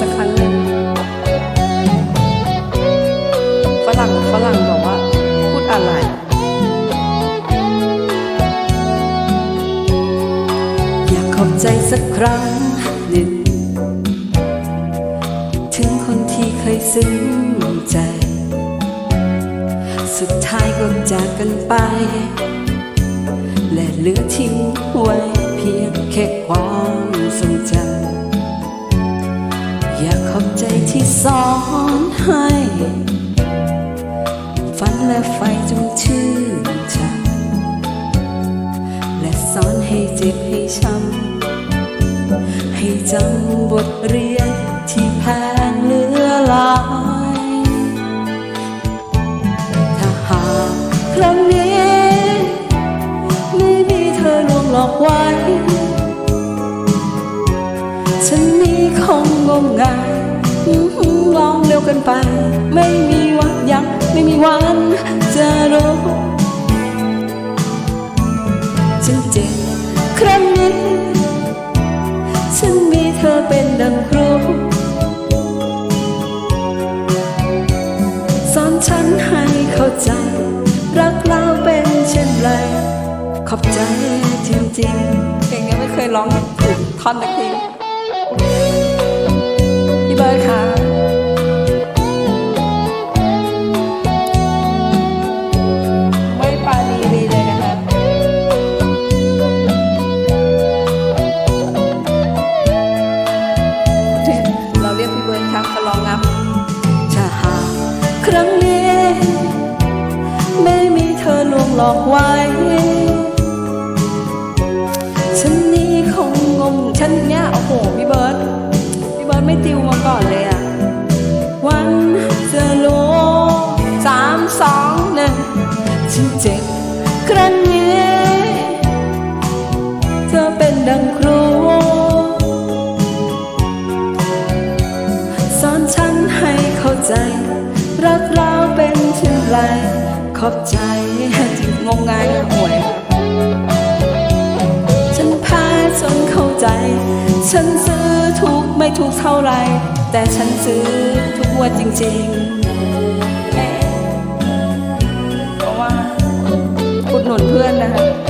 สักครั้งหนึ่งฝรั่งฝรั่งบอกว่า พูดอะไร อยากขอบใจสักครั้งหนึ่ง ถึงคนที่เคยซึ้งใจ สุดท้ายก็จากกันไป และเหลือทิ้งไว้ อยากขอบใจที่สอนให้ ฝันและไฟจงชื่นใจและสอนให้เจ็บให้ช้ำให้จำบทเรียนที่แพงเหลือหลายถ้าหากครั้งนี้ ไม่มีเธอลวงหลอกไว้ นี้คงงมงายอื้อหือลองเร็วเกันไป ไม่มีวันยังไม่มีวันจะรู้ฉันเจ็บครั้งนี้ฉันมีเธอเป็นดังครูสอนฉันให้เข้าใจ รักเราเป็นเช่นไร ขอบใจจริงๆเพลงนี้ไม่เคยร้องถูกท่อนสักที เบิร์ดค่ะไม่ปาดีดีเลยนะคะเราเรียกพี่เบิร์ดครับก็ร้องงับๆถ้าหาครั้งนี้ ไม่มีเธอลวงหลอกไว้ ฉันเจ็บครั้งนี้ เธอเป็นดังครูสอนฉันให้เข้าใจ รักเราเป็นเช่นไร ขอบใจจริงงงายห่วยฉันแพ้จนเข้าใจ ฉันซื้อถูกไม่ถูกเท่าไร แต่ฉันซื้อทุกวันจริงเอุดหนุนเพื่อนนะคะ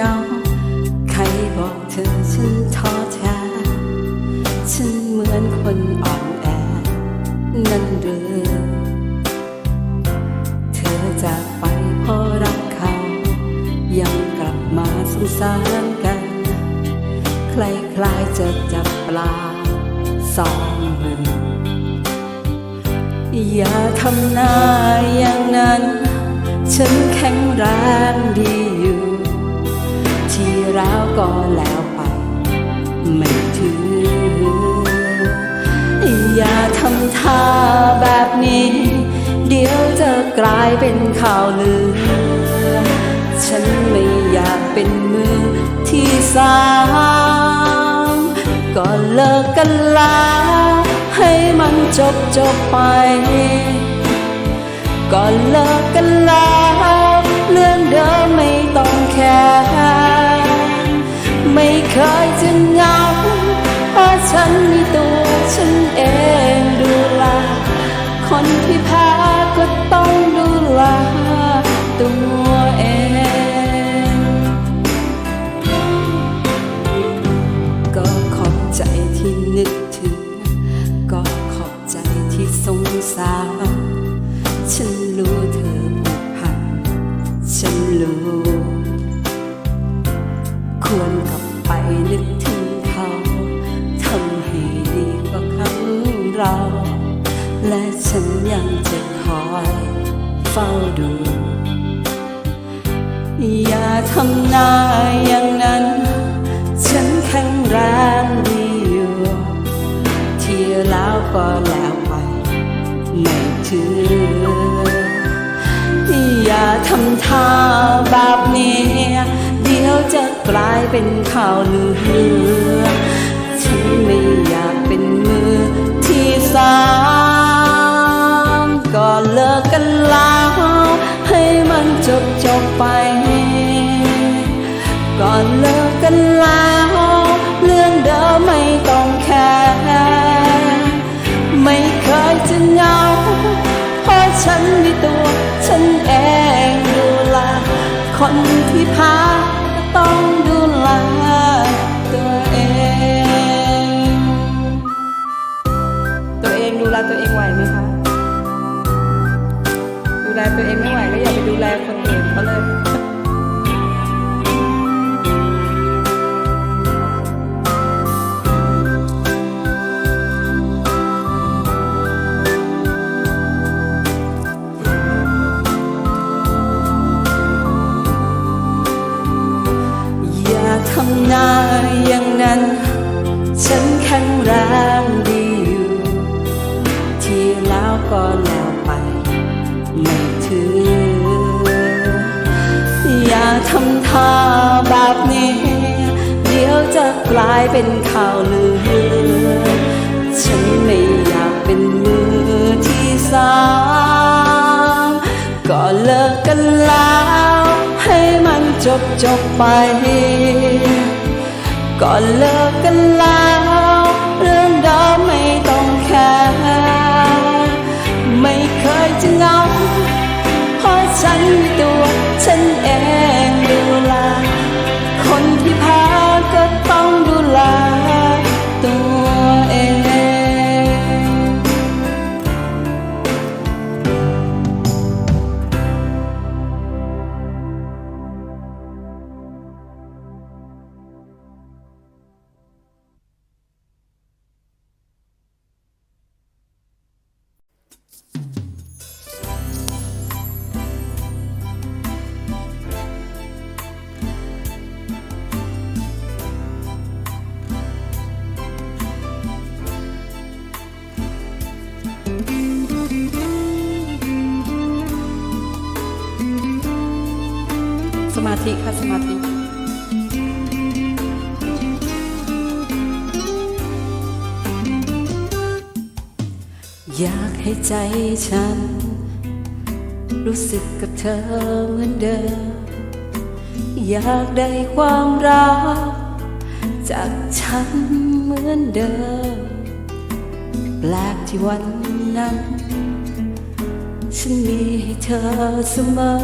ฉัน ลือฉันไม่อยากเป็นมือที่สามก็เลิกกันลา ให้มันจบจบไป ก็เลิกกันแล้วเรื่องเดิมไม่ต้องแคร์ไม่เคยจะงา ฉันรู้ควรกลับไปนึกถึงเขาทำให้ดีกว่าครั้งเรา และฉันยังจะคอยเฝ้าดู อย่าทำหน้ายัง ข่าแบบนี้เดี๋ยวจะกลายเป็นข่าวลือฉันไม่อยากเป็นมือที่สามก็เลิกกันแล้วให้มันจบจบไป ก่อนเลิกกันแล้วำหน้าอย่างนั้น ฉันแข็งแรงดีอยู่ ที่แล้วก็แล้วไป ไม่ถือ อย่าทำท่าแบบนี้ เดี๋ยวจะกลายเป็นข่าวลือ ฉันไม่อยากเป็นมือที่สามก็เลิกกันแล้ว จบจบไป ก่อนเลิกกันแล้ว เรื่องเดิมไม่ต้องแคร์ไม่เคยจะเงาเพราะฉัน อยากให้ใจฉัน รู้สึกกับเธอเหมือนเดิม อยากได้ความรัก จากฉันเหมือนเดิม แปลกที่วันนั้น ฉันมีให้เธอเสมอ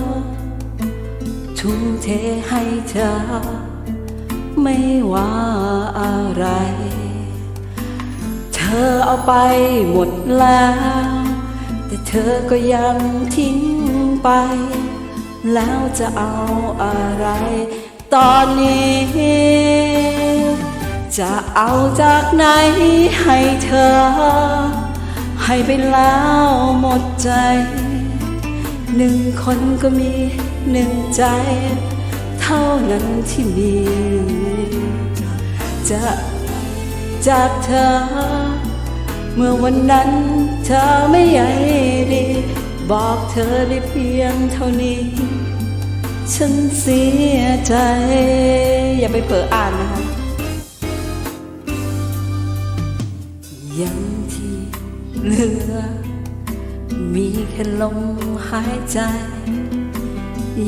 ทุ่มเทให้เธอ ไม่ว่าอะไร เธอเอาไปหมด แล้ว แต่เธอก็ยังทิ้งไป แล้วจะเอาอะไร ตอนนี้ จะเอาจากไหนให้เธอ ให้ไปแล้วหมดใจ หนึ่งคนก็มีหนึ่งใจ เท่านั้นที่มี จะจากเธอ เมื่อวันนั้นเธอไม่ใหญ่ดี บอกเธอได้เพียงเท่านี้ ฉันเสียใจ อย่าไปเปิดอ่านนะคะยังที่เหลือ มีแค่ลมหายใจ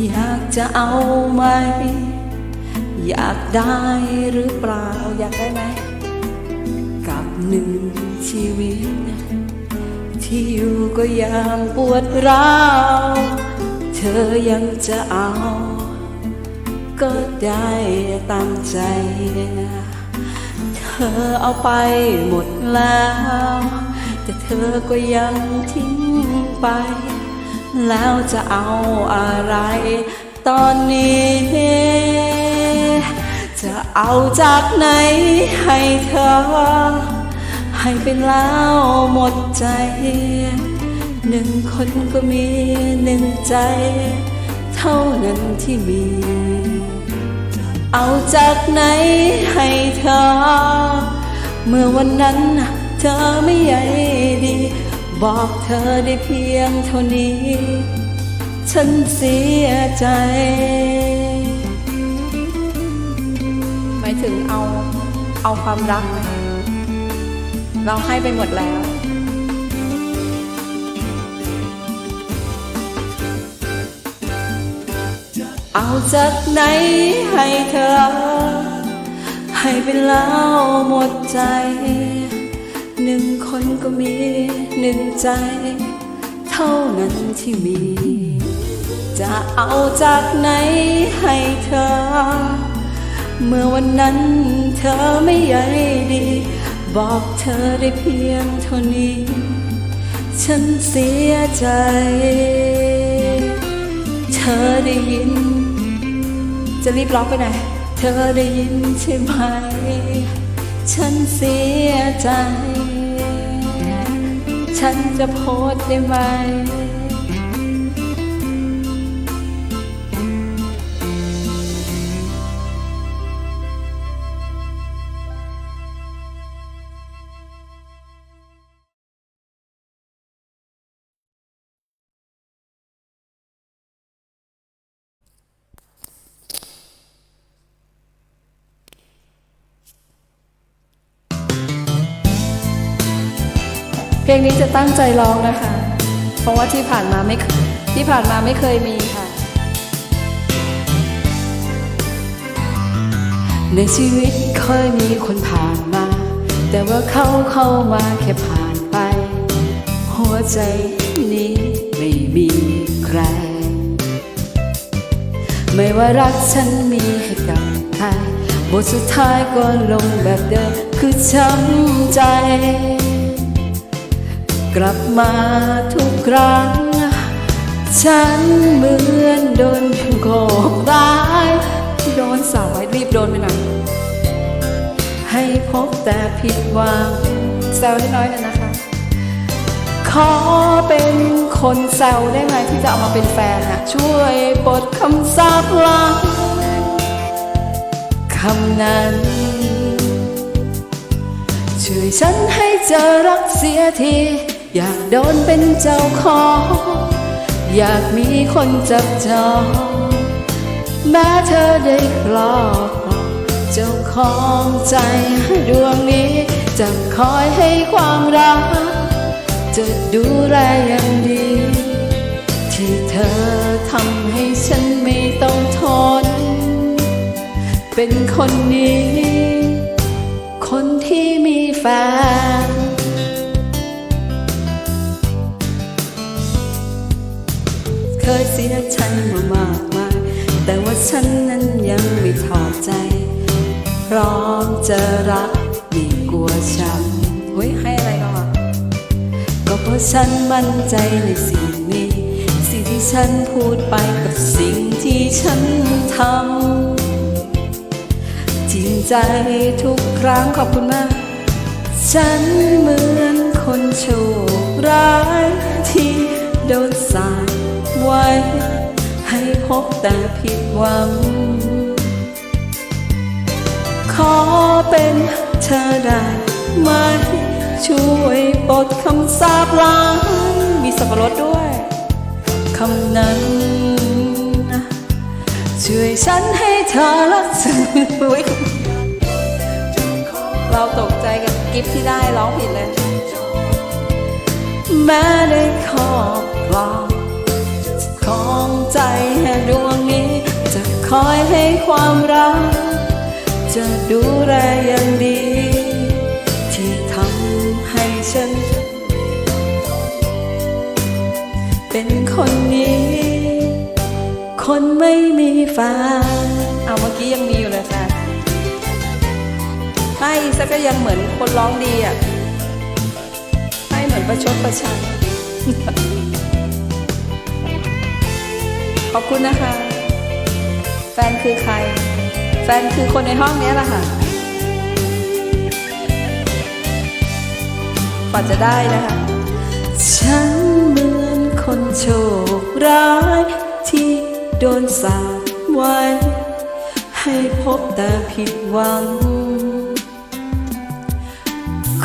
อยากจะเอาไหม อยากได้หรือเปล่าอยากได้ไหม หนึ่งชีวิต ที่อยู่ก็ยังปวดร้าว เธอยังจะเอา ก็ได้ตามใจ เธอเอาไปหมดแล้ว แต่เธอก็ยังทิ้งไป แล้วจะเอาอะไร ตอนนี้จะเอาจากไหนให้เธอ ให้ไปแล้วหมดใจ หนึ่งคนก็มีหนึ่งใจ เท่านั้นที่มี เอาจากไหนให้เธอ เมื่อวันนั้นเธอไม่ใยดี บอกเธอได้เพียงเท่านี้ ฉันเสียใจหมายถึงเอาเอาความรัก เราให้ไปหมดแล้ว เอาจากไหนให้เธอ ให้ไปแล้วหมดใจ หนึ่งคนก็มีหนึ่งใจ เท่านั้นที่มี จะเอาจากไหนให้เธอ เมื่อวันนั้นเธอไม่ใยดี บอกเธอได้เพียงเท่านี้ ฉันเสียใจ เธอได้ยิน จะรีบร้องไปไหน เธอได้ยินใช่ไหม ฉันเสียใจ ฉันจะโพสได้ไหม เพลงนี้จะตั้งใจร้องนะคะ เพราะว่าที่ผ่านมาไม่ที่ผ่านมาไม่เคยมีค่ะ ในชีวิตเคยมีคนผ่านมา แต่ว่าเขาเข้ามาแค่ผ่านไป หัวใจนี้ไม่มีใคร ไม่ว่ารักฉันมีให้กับใครบทสุดท้ายก็ลงแบบเดิมคือช้ำใจ กลับมาทุกครั้ง ฉันเหมือนโดนโกกร้ายโดนสาวไว้รีบโดนไปหน่อยให้พบแต่ผิดหวังแซวได้น้อยเลยนะคะ ขอเป็นคนแซวได้ไหมที่จะเอามาเป็นแฟนอะช่วยปลดคำสาปลางคำนั้นช่วยฉันให้เจอรักเสียที อยากโดนเป็นเจ้าของ อยากมีคนจับจองแม้เธอได้ครอบครองเจ้าของใจดวงนี้จะคอยให้ความรัก จะดูแลอย่างดี ที่เธอทำให้ฉันไม่ต้องทน เป็นคนนี้ คนที่มีแฟน เคยเสียใจมามากมาย แต่ว่าฉันนั้นยังไม่ถอดใจ พร้อมจะรักดีกลัวช้ำเฮ้ยให้อะไรก่อนก็เพราะฉันมั่นใจในสิ่งนี้ สิ่งที่ฉันพูดไปกับสิ่งที่ฉันทำจริงใจทุกครั้งขอบคุณมาก ฉันเหมือนคนโชคร้ายที่โดนสาด ไว้ ให้พบแต่ผิดหวัง ขอเป็นเธอได้ไหม ช่วยปลดคำสาปล้างมีสับปะรดด้วยคำนั้นช่วยฉันให้เธอรักษาอุ๊ยเราตกใจกับกิฟที่ได้ร้องผิดเลยแม้ได้ครอบครอง ของใจดวงนี้ จะคอยให้ความรัก จะดูแลอย่างดี ที่ทำให้ฉัน เป็นคนนี้ คนไม่มีแฟนเอาเมื่อกี้ยังมีอยู่เลยแฟนให้ซะก็ยังเหมือนคนร้องดีอะให้เหมือนประชดประชัน อบคุณนะคะ แฟนคือใคร แฟนคือคนในห้องนี้แหละค่ะกว่าจะได้นะคะ ฉันเหมือนคนโชคร้าย ที่โดนสาปไว้ ให้พบแต่ผิดหวัง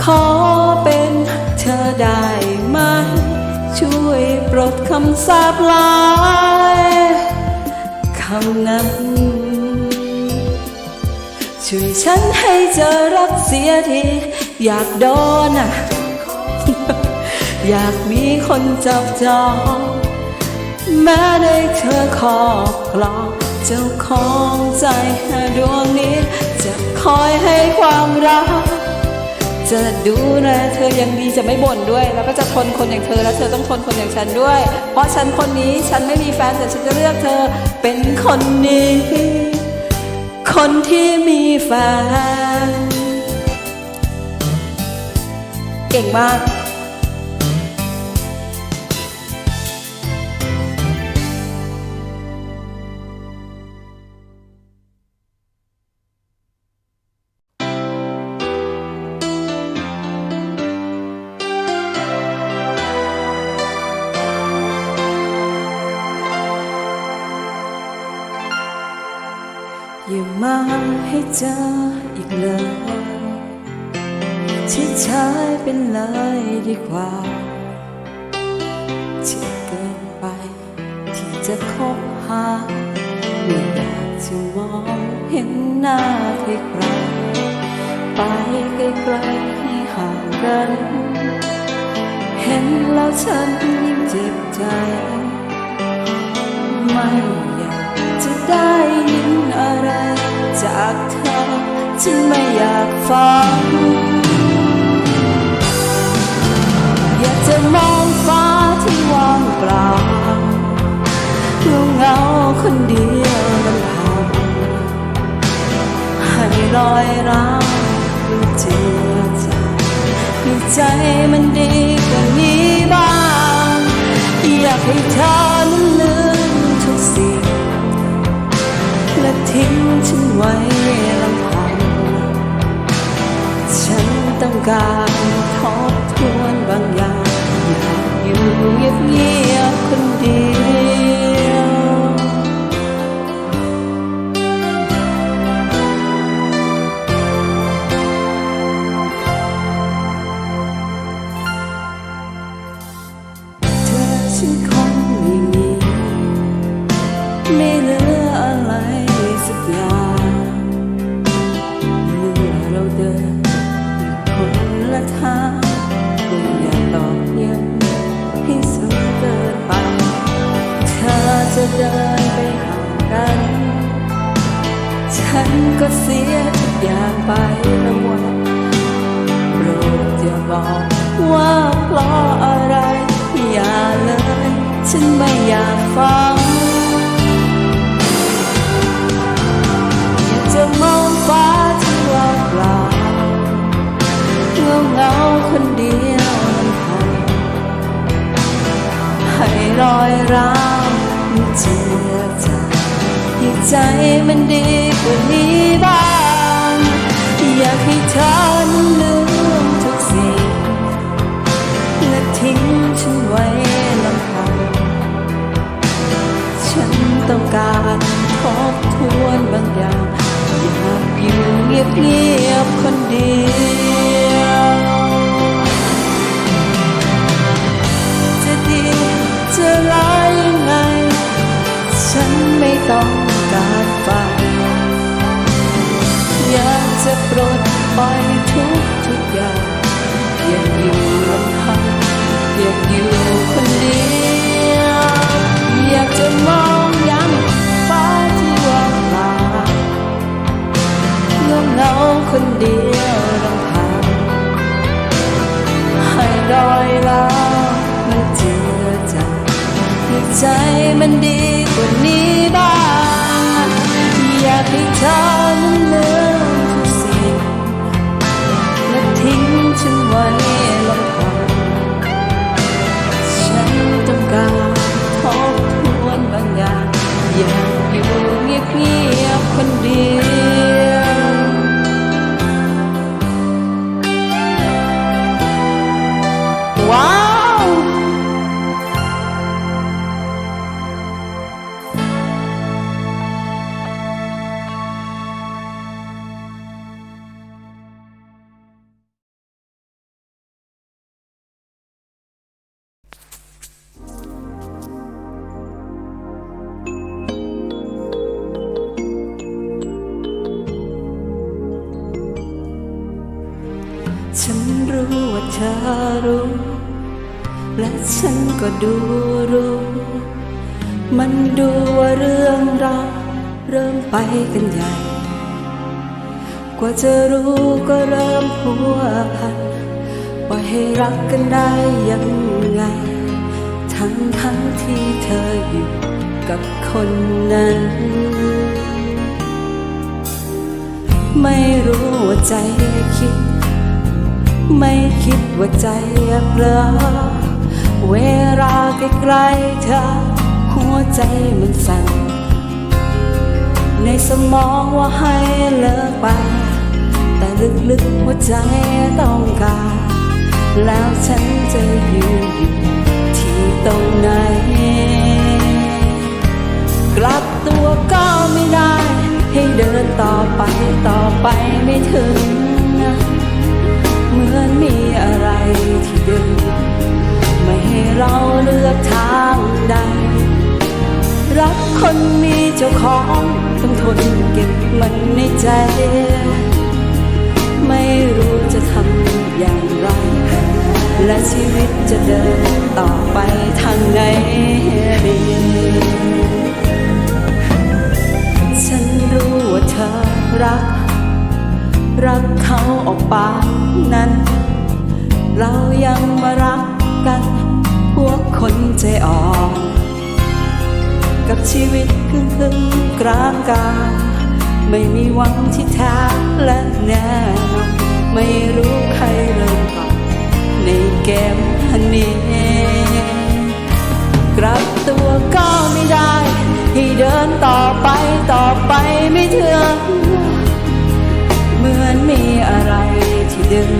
ขอเป็นเธอได้ไหม ช่วยปลดคำสาปลายคำนั้น ช่วยฉันให้เจอรักเสียที อยากโดนอะ อยากมีคนจับจองแม้ได้เธอครอบครองเจ้าของใจดวงนี้ จะคอยให้ความรัก จะดูแลเธออย่างดีจะไม่บ่นด้วย แล้วก็จะทนคนอย่างเธอ แล้วเธอต้องทนคนอย่างฉันด้วย เพราะฉันคนนี้ฉันไม่มีแฟนแต่ฉันจะเลือกเธอเป็นคนนี้ คนที่มีแฟน เก่งมาก อย่ามาให้เจออีกเลยชิดชายเป็นเลยดีกว่าที่เกินไป ที่จะคบหาไม่อยากจะมองเห็นหน้าใครใครไปไกลๆให้ห่างกัน เห็นแล้วฉันยิ่งเจ็บใจ ไม่ ได้ยินอะไร จากเธอฉันไม่อยากฟัง อยากจะมองฟ้าที่ว่างเปล่าเงาเงาคนเดียวลำพังให้รอยร้าวเจือจางให้ใจมันดีกว่านี้บ้าง อยากให้เธอนั้น ทิ้งฉันไว้ลำพังฉันต้องการทบทวนบางอย่างอยากอยู่เงียบๆคนเดียว ฉันก็เสียทุกอย่างไปแล้ววันโปรดอย่าบอกว่าเพราะอะไร อย่าเลยฉันไม่อยากฟังอยากจะมองฟ้าที่ว่างเปล่าเงาเงาคนเดียวลำพังให้รอยร้าวมันเจือจาง ให้ใจมันดีกว่านี้บ้าง อยากให้เธอนั้นลืมทุกสิ่งและทิ้งฉันไว้ลำพัง ฉันต้องการทบทวนบางอย่างอยากอยู่เงียบๆคนเดียวจะดีจะร้ายยังไง ฉันไม่ต้อง การฟังอยากจะปลดปล่อยทุกทุกอย่างอยากอยู่ลำพังอยากอยู่คนเดียวอยากจะมองยังฟ้าที่ว่างเปล่าเงาเงาคนเดียวลำพังให้รอยร้ามันเจือจางใจมันดี ฉันก็ดูรู้ มันดูว่าเรื่องราเริ่มไปกันใหญ่ กว่าจะรู้ก็เริ่มหัวพันปล่อยให้รักกันได้ยังไง ทั้งทั้งที่เธออยู่กับคนนั้น ไม่รู้ว่าใจคิด ไม่คิดว่าใจเปลอ เวลาใกล้ๆเธอ หัวใจมันสั่น ในสมองว่าให้เลิกไป แต่ลึกๆหัวใจต้องการ แล้วฉันจะอยู่อยู่ที่ตรงไหน กลับตัวก็ไม่ได้ ให้เดินต่อไปต่อไปไม่ถึง เหมือนมีอะไรที่ดึง ไม่ให้เราเลือกทางใด รักคนมีเจ้าของต้องทนเก็บมันในใจ ไม่รู้จะทำอย่างไร และชีวิตจะเดินต่อไปทางไหนดีฉันรู้ว่าเธอรัก รักเขาออกปากนั้น เรายังมารัก กัน พวกคนใจอ่อนกับชีวิตคึ่งึ่งกลางกลางไม่มีหวังที่แท้และแน่ไม่รู้ใครเริ่มก่อนในเกมนี้กลับตัวก็ไม่ได้ ให้เดินต่อไปต่อไปไม่ถึงเหมือนมีอะไรที่ดึง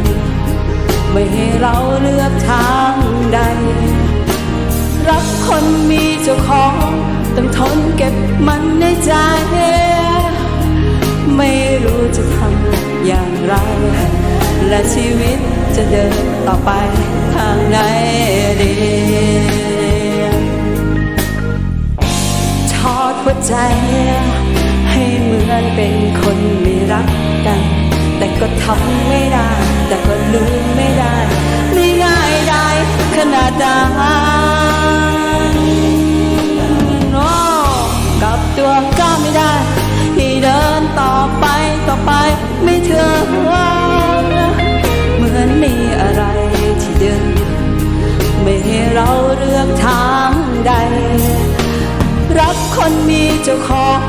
ไม่ให้เราเลือก เจ้าของต้องทนเก็บมันในใจ ไม่รู้จะทำอย่างไร และชีวิตจะเดินต่อไปทางไหนดีทอดหัวใจ ให้เหมือนเป็นคนไม่รักกัน แต่ก็ทำไม่ได้ แต่ก็ลืมไม่ได้ ไม่ง่ายได้ขนาดนั้น ตัวก็ไม่ได้ให้เดินต่อไปต่อไปไม่เถึงเหมือนมีอะไรที่ดึงไม่ให้เราเลือกทางใด รักคนมีเจ้าของ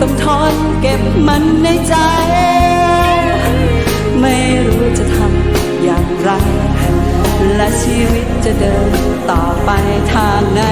ต้องทนเก็บมันในใจ ไม่รู้จะทำอย่างไร และชีวิตจะเดินต่อไปทางไหน